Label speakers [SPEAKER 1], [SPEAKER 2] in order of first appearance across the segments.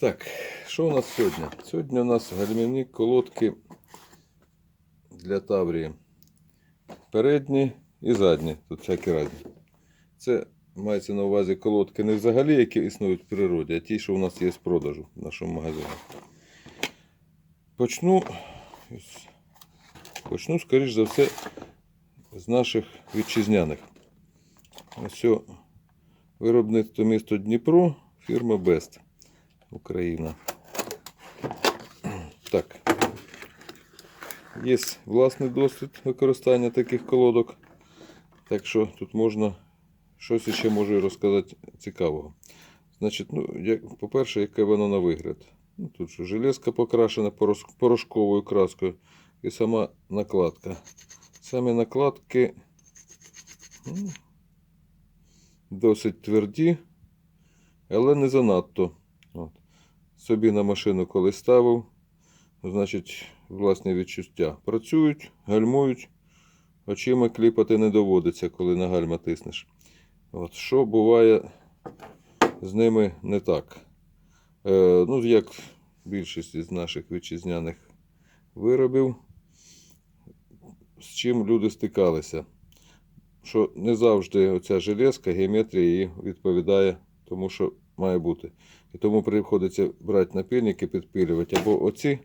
[SPEAKER 1] Так, що у нас сьогодні? Сьогодні у нас гальмівні колодки для Таврії. Передні і задні, тут всякі різні. Це мається на увазі колодки не взагалі, які існують в природі, а ті, що у нас є з продажу в нашому магазині. Почну, почну, скоріш за все, з наших вітчизняних. Ось виробництво місто Дніпро, фірма Бест. Україна. Так. Є власний досвід використання таких колодок. Так що тут можна щось ще можу розказати цікавого. Значить, ну, по-перше, яке воно на вигляд. Ну, тут що, железка покрашена порошковою краскою і сама накладка. Самі накладки ну, досить тверді, але не занадто. Собі на машину коли ставив, значить, власні відчуття. Працюють, гальмують, очима кліпати не доводиться, коли на гальма тиснеш. От. Що буває з ними не так? Е, ну, як більшість із наших вітчизняних виробів, з чим люди стикалися. Що не завжди оця железка, геометрія її відповідає тому, що має бути. І тому приходиться брати напильники, підпилювати. Або оці,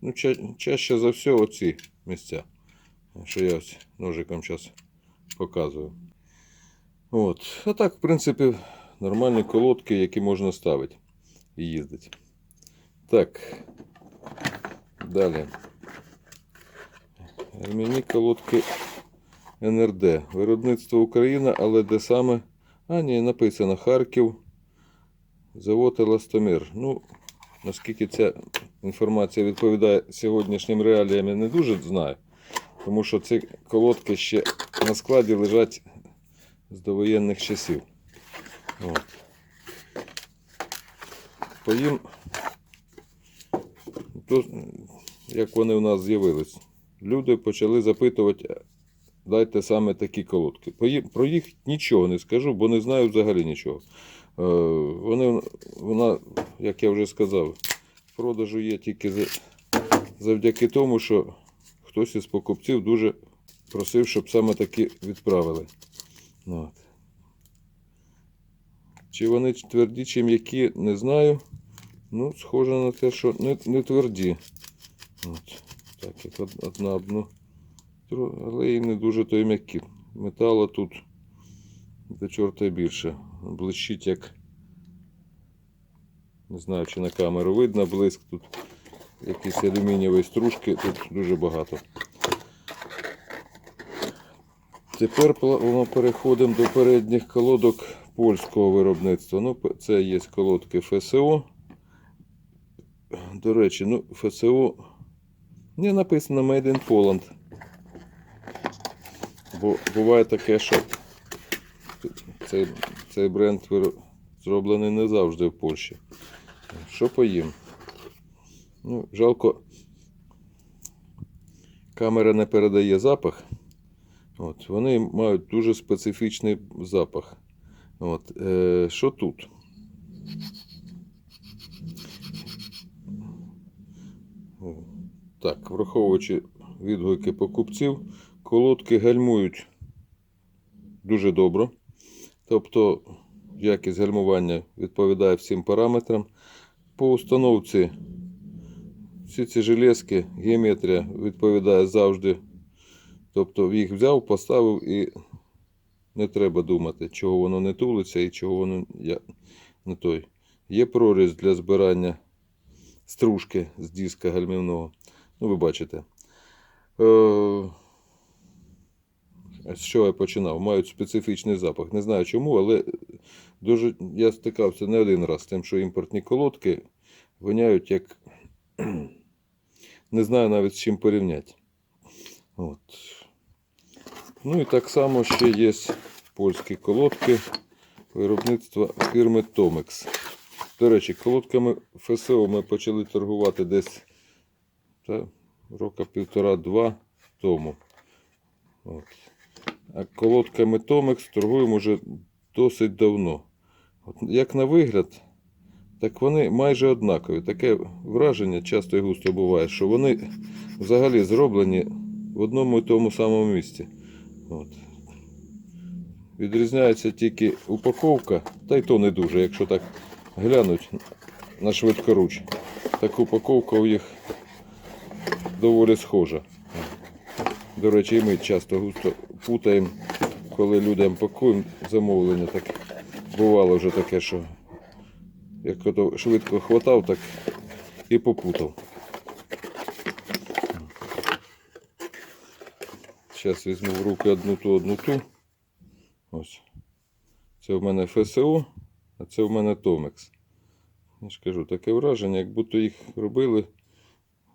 [SPEAKER 1] ну, ча- чаще за все оці місця. Що я ось ножиком зараз показую. От. А так, в принципі, нормальні колодки, які можна ставити і їздити. Так. Далі. Ремінні колодки НРД. Виробництво Україна, але де саме? А, ні, написано Харків. Завод Еластомір. Ну, наскільки ця інформація відповідає сьогоднішнім реаліям, я не дуже знаю. Тому що ці колодки ще на складі лежать з довоєнних часів. От. По їм, то, як вони у нас з'явились, люди почали запитувати, дайте саме такі колодки. Про їх нічого не скажу, бо не знаю взагалі нічого. Е, Вони, вона, як я вже сказав, в продажу є тільки завдяки тому, що хтось із покупців дуже просив, щоб саме такі відправили. Ну, От. Чи вони тверді, чи м'які, не знаю. Ну, схоже на те, що не, не тверді. От. Так, як одна одну. Але і не дуже то й м'які. Металу тут до чорта більше. Блищить як. Не знаю, чи на камеру видно блиск тут. Якісь алюмінієві стружки, тут дуже багато. Тепер плавно переходимо до передніх колодок польського виробництва. Ну, це є колодки ФСО. До речі, ну, ФСО не написано Made in Poland. Бо буває таке, що цей, цей бренд зроблений не завжди в Польщі. Що поїм? Ну, жалко, камера не передає запах. От, вони мають дуже специфічний запах. От, е, що тут? Так, враховуючи відгуки покупців, колодки гальмують дуже добре. Тобто якість гальмування відповідає всім параметрам. По установці всі ці железки, геометрія відповідає завжди. Тобто їх взяв, поставив і не треба думати, чого воно не тулиться і чого воно не той. Є проріз для збирання стружки з диска гальмівного. Ну, ви бачите. З чого я починав? Мають специфічний запах. Не знаю чому, але дуже я стикався не один раз з тим, що імпортні колодки воняють як. Не знаю навіть з чим порівняти. От. Ну і так само ще є польські колодки виробництва фірми Tomex. До речі, колодками ФСО ми почали торгувати десь та, рока півтора-два тому. От. А колодками Tomex торгуємо вже досить давно. От, як на вигляд, так вони майже однакові. Таке враження часто і густо буває, що вони взагалі зроблені в одному і тому самому місці. От. Відрізняється тільки упаковка, та й то не дуже, якщо так глянуть на швидкоруч. Так упаковка у їх доволі схожа. До речі, ми часто густо путаємо, коли людям пакуємо замовлення, так бувало вже таке, що як швидко хватав, так і попутав. Зараз візьму в руки одну ту, одну ту. Ось. Це в мене ФСО, а це в мене Томекс. Я ж кажу, таке враження, як будто їх робили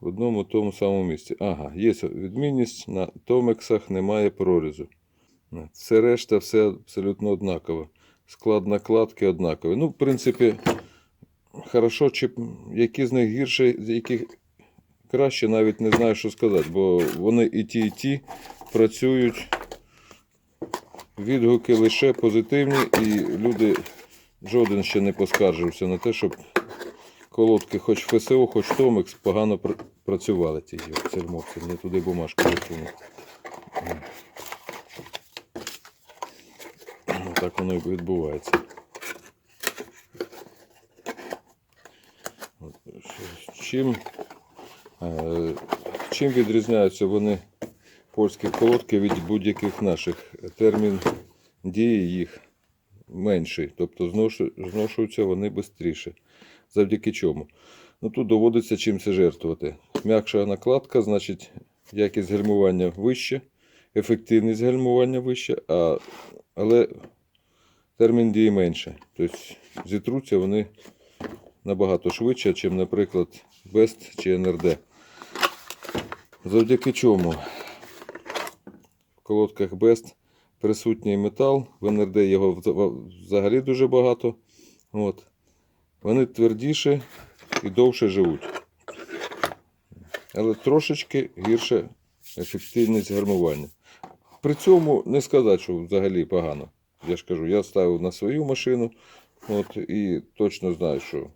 [SPEAKER 1] в одному тому самому місці. Ага, є відмінність, на Томексах немає прорізу. Все решта, все абсолютно однаково. Склад накладки однаковий. Ну, в принципі, хорошо, чи які з них гірше, які краще, навіть не знаю, що сказати, бо вони і ті, і ті працюють. Відгуки лише позитивні, і люди жоден ще не поскаржився на те, щоб колодки, хоч ФСО, хоч Томекс, погано працювали ті цельмовці. Не туди бумажку засунув. Ну, Так воно і відбувається. Чим, е, чим відрізняються вони польські колодки від будь-яких наших? Термін дії їх менший, тобто зношуються вони швидше. Завдяки чому? Ну, тут доводиться чимось жертвувати. М'якша накладка, значить якість гальмування вища, ефективність гальмування вища, а, але термін дії менше. Тобто зітруться вони набагато швидше, ніж, наприклад, Best чи NRD. Завдяки чому в колодках Best присутній метал, в NRD його взагалі дуже багато. От. Вони твердіше і довше живуть. Але трошечки гірше ефективність гармування. При цьому не сказати, що взагалі погано. Я ж кажу, я ставив на свою машину от, і точно знаю, що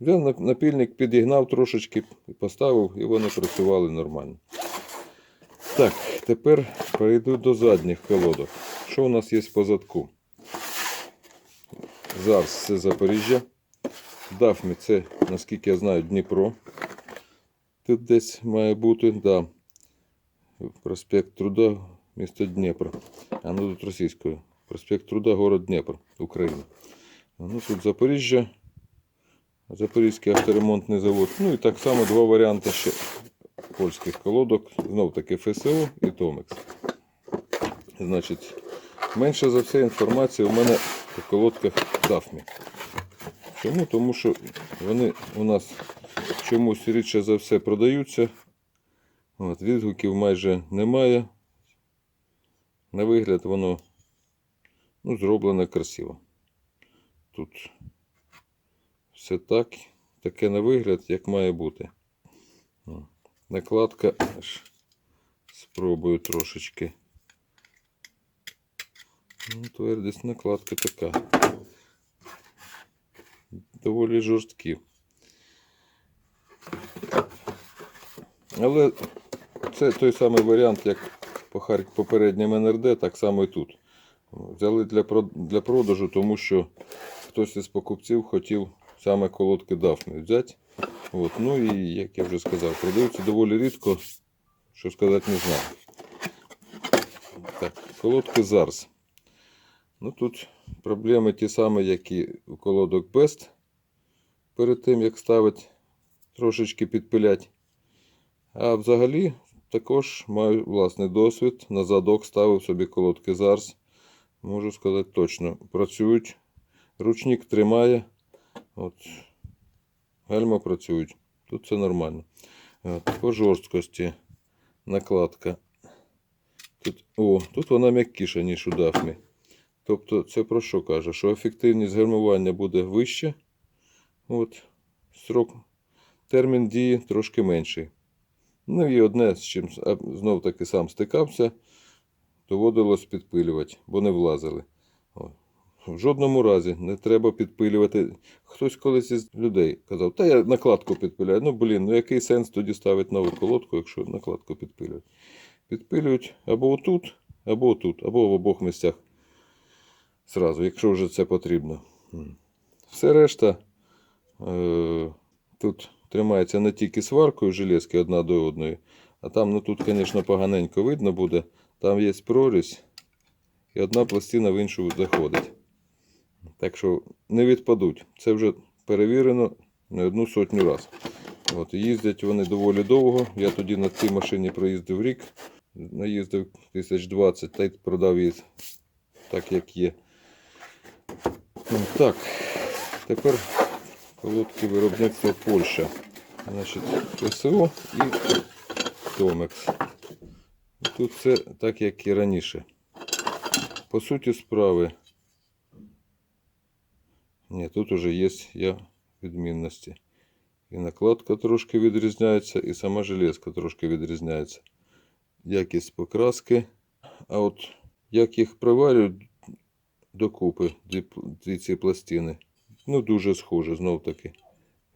[SPEAKER 1] взяв напільник, підігнав трошечки, поставив, і вони працювали нормально. Так, тепер перейду до задніх колодок. Що у нас є по задку? Зараз це Запоріжжя. Дафмі це, наскільки я знаю, Дніпро. Тут десь має бути, да. Проспект Труда, місто Дніпро. А ну тут російською. Проспект Труда, город Дніпро, Україна. Ну тут Запоріжжя. Запорізький авторемонтний завод. Ну і так само два варіанти ще польських колодок. Знов таки ФСО і Томекс. Значить, менше за все інформації у мене по колодках Дафмі. Чому? Тому що вони у нас чомусь рідше за все продаються. От, відгуків майже немає. На вигляд воно ну, зроблене красиво. Тут все так, таке на вигляд, як має бути. Накладка аж спробую трошечки. Ну, твердість накладки така. Доволі жорсткі. Але це той самий варіант, як по попереднім НРД, так само і тут. Взяли для, продажу, тому що хтось із покупців хотів саме колодки Дафни взяти. От. Ну і, як я вже сказав, продаються доволі рідко, що сказати не знаю. Так, колодки Зарс. Ну тут проблеми ті самі, як і у колодок Best. Перед тим, як ставити, трошечки підпилять. А взагалі також маю власний досвід. На задок ставив собі колодки Зарс. Можу сказати точно. Працюють. Ручник тримає. От. Гальма працюють. Тут все нормально. От. По жорсткості накладка. Тут, о, тут вона м'якіша, ніж у дафмі. Тобто це про що каже? Що ефективність гальмування буде вища. От. Срок, термін дії трошки менший. Ну і одне, з чим знов таки сам стикався, доводилось підпилювати, бо не влазили. О. В жодному разі не треба підпилювати. Хтось колись із людей казав, та я накладку підпиляю. Ну, блін, ну який сенс тоді ставити нову колодку, якщо накладку підпилюють? Підпилюють або отут, або отут, або в обох місцях. Зразу, якщо вже це потрібно. Все решта тут тримається не тільки сваркою железки одна до одної, а там, ну тут, звісно, поганенько видно буде. Там є прорізь, і одна пластина в іншу заходить. Так що не відпадуть. Це вже перевірено не одну сотню. От, їздять вони доволі довго. Я тоді на цій машині проїздив рік, наїздив 1020 та й продав її так, як є. Так, тепер колодки виробництва Польща. Значить, ПСО і Томекс. Тут все так, як і раніше. По суті справи. Ні, тут уже є я відмінності. І накладка трошки відрізняється, і сама железка трошки відрізняється. Якість покраски. А от як їх приварюють докупи, ці пластини, ну дуже схоже знов таки.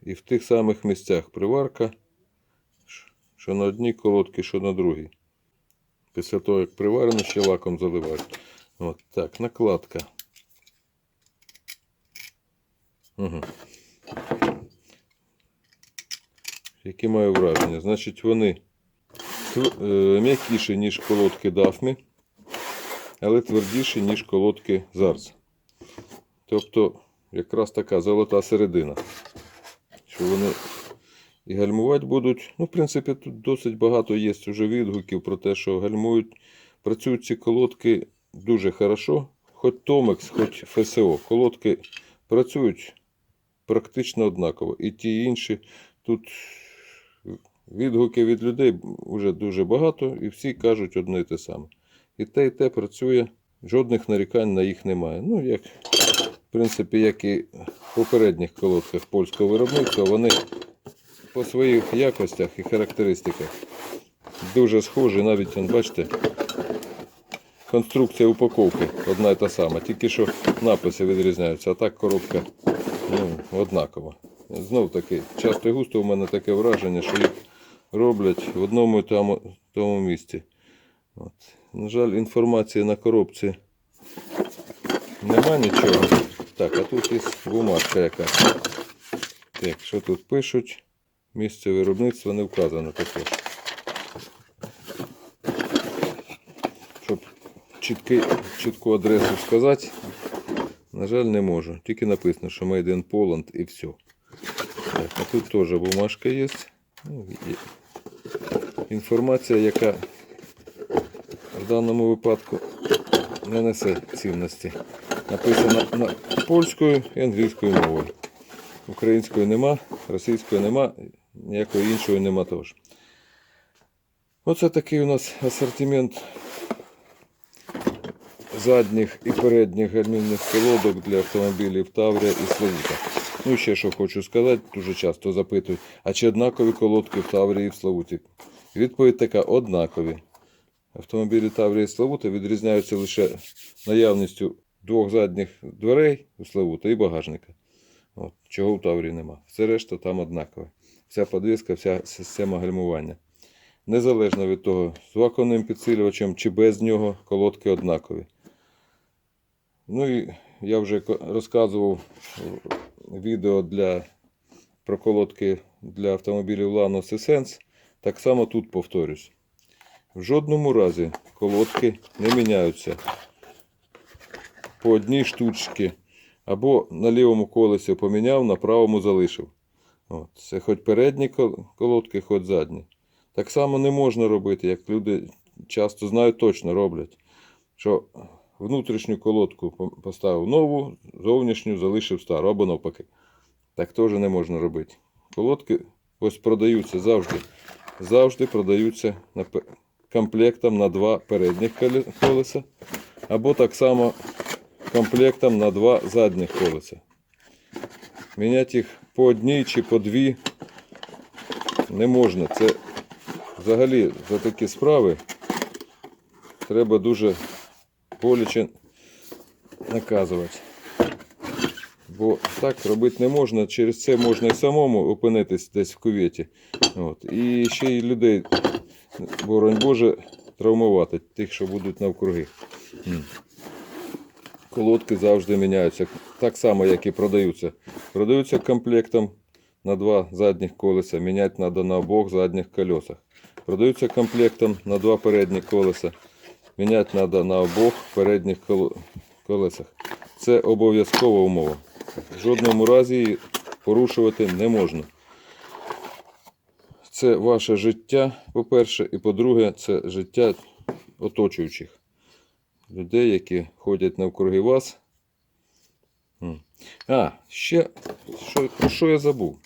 [SPEAKER 1] І в тих самих місцях приварка, що на одній колодці, що на другій. Після того, як приварено, ще лаком заливають. От так, накладка. Угу. Які маю враження? Значить, вони е, м'якіші, ніж колодки Дафмі, але твердіші, ніж колодки Зарз. Тобто, якраз така золота середина. Що вони і гальмувати будуть. Ну, в принципі, тут досить багато є вже відгуків про те, що гальмують. Працюють ці колодки дуже хорошо. Хоч Томекс, хоч ФСО. Колодки працюють практично однаково. І ті, і інші. Тут відгуки від людей вже дуже багато, і всі кажуть одне і те саме. І те, і те працює, жодних нарікань на їх немає. Ну, як, принципі, як і в попередніх колодках польського виробництва, вони по своїх якостях і характеристиках дуже схожі. Навіть, бачите, конструкція упаковки одна і та сама, тільки що написи відрізняються, а так коробка ну, однакова. Знов таки, часто і густо у мене таке враження, що їх роблять в одному і тому, тому місці. От. На жаль, інформації на коробці нема нічого. Так, а тут є бумажка якась. Так, що тут пишуть? Місце виробництва не вказано також. Щоб чіткий, чітку адресу сказати, на жаль, не можу. Тільки написано, що Made in Poland і все. Так, а тут теж бумажка є. Ну, є. Інформація, яка в даному випадку не несе цінності. Написано на польською і англійською мовою. Української нема, російської нема, ніякої іншої нема теж. Оце такий у нас асортимент задніх і передніх гальмівних колодок для автомобілів Таврія і Славута. Ну і ще що хочу сказати, дуже часто запитують, а чи однакові колодки в Таврії і в Славуті? Відповідь така: однакові. Автомобілі Таврія і Славута відрізняються лише наявністю двох задніх дверей у Славута і багажника. От, чого в Таврії нема. Все решта там однакове. Вся подвіска, вся система гальмування. Незалежно від того, з вакуумним підсилювачем чи без нього колодки однакові. Ну і я вже розказував відео для, про колодки для автомобілів Lanos і Так само тут повторюсь. В жодному разі колодки не міняються по одній штучці. Або на лівому колесі поміняв, на правому залишив. От. Це хоч передні колодки, хоч задні. Так само не можна робити, як люди часто знають, точно роблять. Що внутрішню колодку поставив нову, зовнішню залишив стару, або навпаки. Так теж не можна робити. Колодки ось продаються завжди. Завжди продаються комплектом на два передніх колеса. Або так само комплектом на два задніх колеса. Міняти їх по одній чи по дві не можна. Це взагалі за такі справи треба дуже боляче наказувати. Бо так робити не можна. Через це можна і самому опинитись десь в кюветі. От. І ще й людей, боронь Боже, травмувати, тих, що будуть навкруги. Колодки завжди міняються. Так само, як і продаються. Продаються комплектом на два задніх колеса. Міняти треба на обох задніх колесах. Продаються комплектом на два передні колеса. Міняти треба на обох передніх колесах. Це обов'язкова умова. В жодному разі її порушувати не можна. Це ваше життя, по-перше, і по-друге, це життя оточуючих людей, які ходять навкруги вас. А, ще що, про що я забув?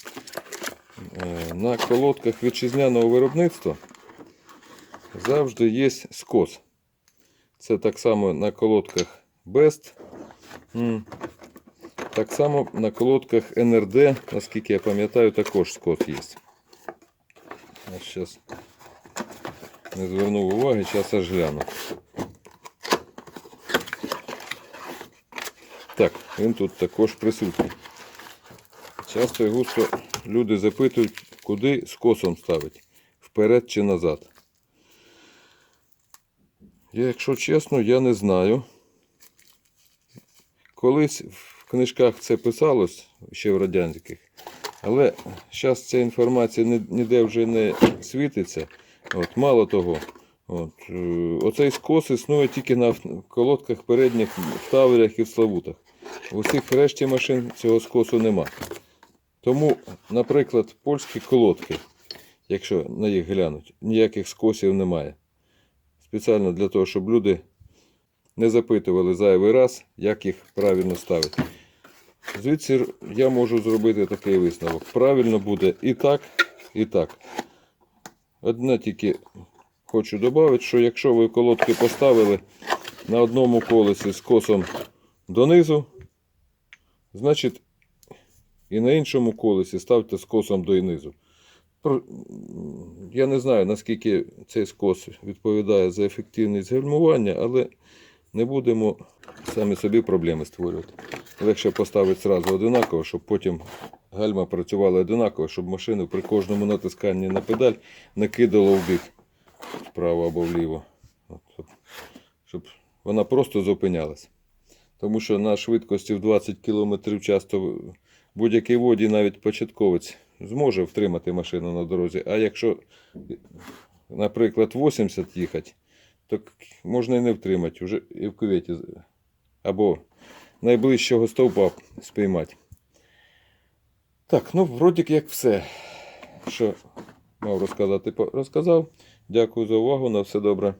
[SPEAKER 1] Е, На колодках вітчизняного виробництва завжди є скос. Це так само на колодках Best. Так само на колодках NRD, наскільки я пам'ятаю, також скос є. Зараз не звернув уваги, зараз аж гляну. Так, він тут також присутній. Часто і густо люди запитують, куди скосом ставить, вперед чи назад. Я, якщо чесно, я не знаю. Колись в книжках це писалось ще в радянських, але зараз ця інформація ніде вже не світиться. От, мало того, от, е, оцей скос існує тільки на колодках передніх в таврях і в славутах. Усіх решті машин цього скосу нема. Тому, наприклад, польські колодки, якщо на їх глянуть, ніяких скосів немає. Спеціально для того, щоб люди не запитували зайвий раз, як їх правильно ставити. Звідси я можу зробити такий висновок. Правильно буде і так, і так. Одне тільки хочу додати, що якщо ви колодки поставили на одному колесі з косом донизу, значить і на іншому колесі ставте з косом донизу. Я не знаю, наскільки цей скос відповідає за ефективність гальмування, але не будемо самі собі проблеми створювати. Легше поставити зразу одинаково, щоб потім гальма працювала одинаково, щоб машину при кожному натисканні на педаль не кидало в бік вправо або вліво. Щоб вона просто зупинялась. Тому що на швидкості в 20 км часто будь-який водій, навіть початковець, зможе втримати машину на дорозі. А якщо, наприклад, 80 їхати, то можна і не втримати, вже і в кюветі або найближчого стовпа спіймати. Так, ну вроді як все, що мав розказати, розказав. Дякую за увагу. На все добре.